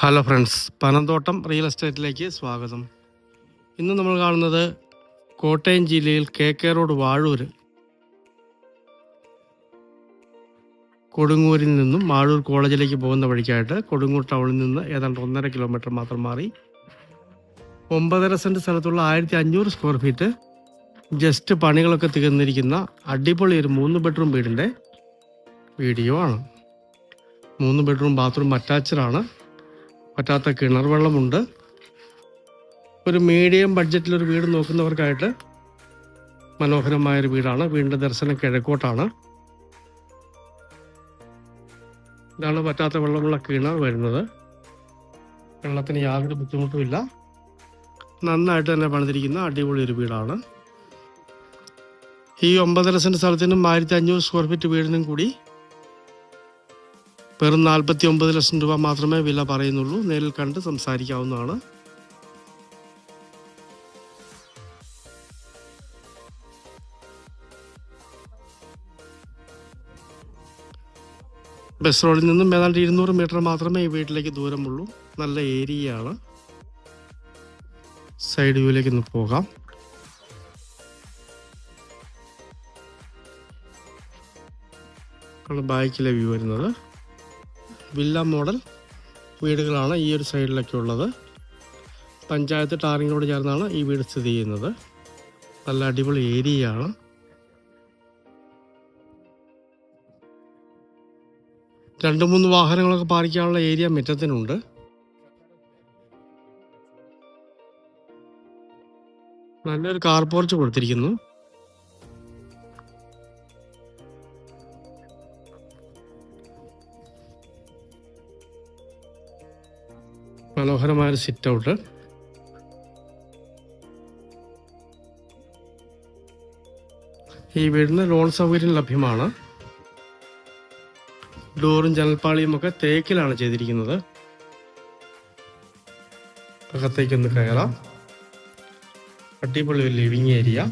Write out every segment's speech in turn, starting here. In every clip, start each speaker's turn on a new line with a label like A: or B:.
A: Hello friends Panamthottam real എസ്റ്റേറ്റിലേക്ക് സ്വാഗതം. ഇന്ന് നമ്മൾ കാണുന്നത് കോട്ടയം ജില്ലയിൽ കെ കെ റോഡ് വാഴൂര്. കൊടുങ്ങൂരിൽ നിന്നും വാഴൂർ കോളേജിലേക്ക് പോകുന്ന വഴിക്കായിട്ട് കൊടുങ്ങൂർ ടൗണിൽ നിന്ന് ഏതാണ്ട് ഒന്നര കിലോമീറ്റർ മാത്രം മാറി. ഒമ്പതര സെന്റ് സ്ഥലത്തുള്ള ആയിരത്തി അഞ്ഞൂറ് സ്ക്വയർ ഫീറ്റ് ജസ്റ്റ് പണികളൊക്കെ തീർന്നിരിക്കുന്ന അടിപൊളി ഒരു മൂന്ന് ബെഡ്റൂം വീടിന്റെ വീഡിയോ ആണ്. മൂന്ന് ബെഡ്റൂം ബാത്റൂം അറ്റാച്ചഡ് ആണ്. പറ്റാത്ത കിണർ വെള്ളമുണ്ട് ഒരു മീഡിയം ബഡ്ജറ്റിൽ ഒരു വീട് നോക്കുന്നവർക്കായിട്ട് മനോഹരമായൊരു വീടാണ്. വീടിന്റെ ദർശനം കിഴക്കോട്ടാണ്. ഇതാണ് പറ്റാത്ത വെള്ളമുള്ള കിണർ വരുന്നത്. വെള്ളത്തിന് യാതൊരു ബുദ്ധിമുട്ടുമില്ല. നന്നായിട്ട് തന്നെ പണിതിരിക്കുന്ന അടിപൊളി ഒരു വീടാണ്. ഈ ഒമ്പതര സെന്റ് സ്ഥലത്തിനും ആയിരത്തി അഞ്ഞൂറ് സ്ക്വയർ ഫീറ്റ് വീടിനും കൂടി വെറും നാൽപ്പത്തി ഒമ്പത് ലക്ഷം രൂപ മാത്രമേ വില പറയുന്നുള്ളൂ. നേരിൽ കണ്ട് സംസാരിക്കാവുന്നതാണ്. ബസ് റോഡിൽ നിന്നും ഏതാണ്ട് ഇരുന്നൂറ് മീറ്റർ മാത്രമേ ഈ വീട്ടിലേക്ക് ദൂരമുള്ളൂ. നല്ല ഏരിയയാണ്. സൈഡ് വ്യൂയിലേക്ക് ഒന്ന് പോകാം. ബാക്കിലെ വ്യൂ വരുന്നത്. വില്ല മോഡൽ വീടുകളാണ് ഈ ഒരു സൈഡിലൊക്കെ ഉള്ളത്. പഞ്ചായത്ത് ടാറിങ്ങിനോട് ചേർന്നാണ് ഈ വീട് സ്ഥിതി ചെയ്യുന്നത്. നല്ല അടിപൊളി ഏരിയയാണ്. രണ്ട് മൂന്ന് വാഹനങ്ങളൊക്കെ പാർക്കാനുള്ള ഏരിയ മുറ്റത്തിനുണ്ട്. നല്ലൊരു കാർ പോർച്ച് കൊടുത്തിരിക്കുന്നു. മനോഹരമായ ഒരു സിറ്റ് ഔട്ട് ഈ വീടിന് ലോൺ സൗകര്യം ലഭ്യമാണ്. ഡോറും ജനൽപ്പാളിയും ഒക്കെ തേക്കിലാണ് ചെയ്തിരിക്കുന്നത്. അകത്തേക്കൊന്ന് കയറാം. അടിപൊളി ഒരു ലിവിങ് ഏരിയ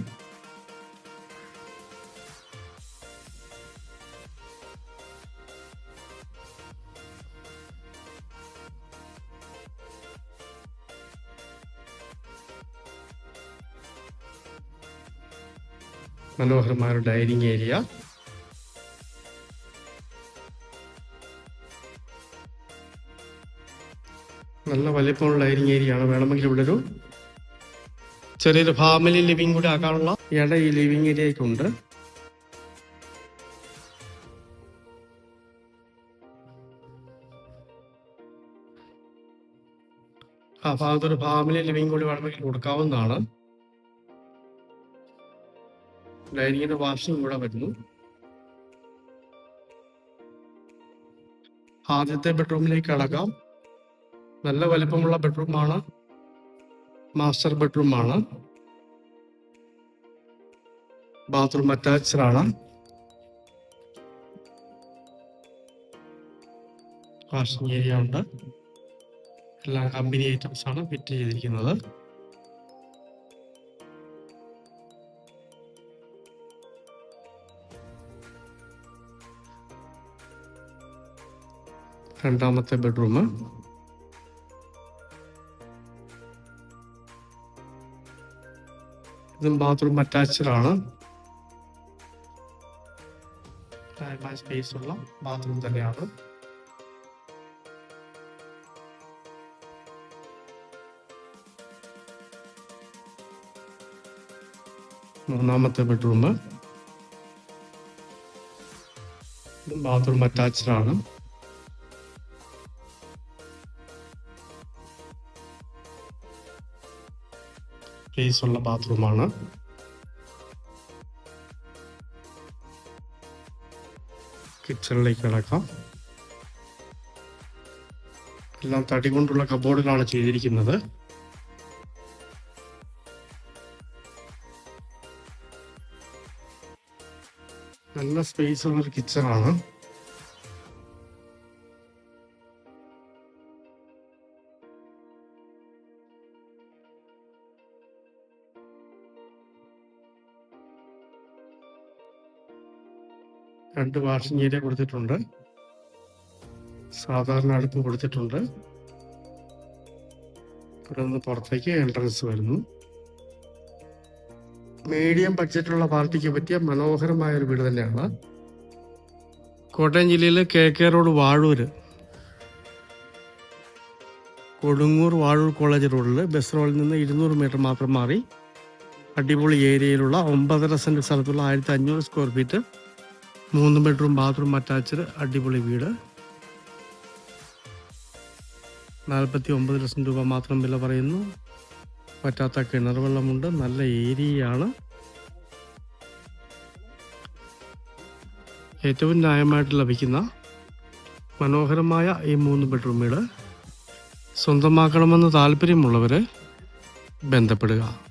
A: മനോഹരമായ ഡൈനിങ് ഏരിയ. നല്ല വലിപ്പമുള്ള ഡൈനിങ് ഏരിയ ആണ് വേണമെങ്കിൽ ഇവിടെ ഒരു ചെറിയൊരു ഫാമിലി ലിവിംഗ് കൂടി ആക്കാനുള്ള ഇട ഈ ലിവിംഗ് ഏരിയയ്ക്കുണ്ട് ആ ഭാഗത്തൊരു ഫാമിലി ലിവിംഗ് കൂടി വേണമെങ്കിൽ കൊടുക്കാവുന്നതാണ്. ഡൈനിങ്ങിന്റെ വാഷിംഗ് കൂടെ വരുന്നു. ആദ്യത്തെ ബെഡ്റൂമിലേക്ക് കടക്കാം നല്ല വലിപ്പമുള്ള ബെഡ്റൂമാണ്. മാസ്റ്റർ ബെഡ്റൂമാണ്. ബാത്റൂം ആണ്. വാഷിംഗ് ഏരിയ ഉണ്ട്. എല്ലാ കമ്പനി ഐറ്റംസ് ആണ് ഫിറ്റ് ചെയ്തിരിക്കുന്നത്. രണ്ടാമത്തെ ബെഡ്റൂം. ഇതും ബാത്റൂം അറ്റാച്ച്ഡ് ആണ്. സ്പേസ് ഉള്ള ബാത്റൂം തന്നെയാണ്. മൂന്നാമത്തെ ബെഡ്റൂം. ബാത്റൂം അറ്റാച്ച്ഡ് ആണ്. സ്പേസ് ഉള്ള ബാത്റൂമാണ് കിച്ചണിലേക്ക് കിടക്കാം. എല്ലാം തടി കൊണ്ടുള്ള കബോർഡിലാണ് ചെയ്തിരിക്കുന്നത്. നല്ല സ്പേസ് ഉള്ളൊരു കിച്ചണാണ് രണ്ട് വാഷിംഗ് ഏരിയ കൊടുത്തിട്ടുണ്ട്. സാധാരണ അടുപ്പ് കൊടുത്തിട്ടുണ്ട്. ഇവിടെ നിന്ന് പുറത്തേക്ക് എൻട്രൻസ് വരുന്നു. മീഡിയം ബഡ്ജറ്റുള്ള പാർട്ടിക്ക് പറ്റിയ മനോഹരമായ ഒരു വീട് തന്നെയാണ്. കോട്ടയം ജില്ലയിലെ K K road Vazhoor. Kodungoor Vazhoor college റോഡിൽ ബസ് റോഡിൽ നിന്ന് ഇരുന്നൂറ് മീറ്റർ മാത്രം മാറി അടിപൊളി ഏരിയയിലുള്ള ഒമ്പതര സെന്റ് സ്ഥലത്തുള്ള ആയിരത്തി അഞ്ഞൂറ് സ്ക്വയർ ഫീറ്റ് മൂന്ന് ബെഡ്റൂം ബാത്റൂം അറ്റാച്ച്ഡ് അടിപൊളി വീട്. നാൽപ്പത്തി ഒമ്പത് ലക്ഷം രൂപ മാത്രം വില പറയുന്നു. പറ്റാത്ത കിണർ വെള്ളമുണ്ട് നല്ല ഏരിയയാണ്. ഏറ്റവും ന്യായമായിട്ട് ലഭിക്കുന്ന മനോഹരമായ ഈ മൂന്ന് ബെഡ്റൂം വീട് സ്വന്തമാക്കണമെന്ന് താല്പര്യമുള്ളവരെ ബന്ധപ്പെടുക.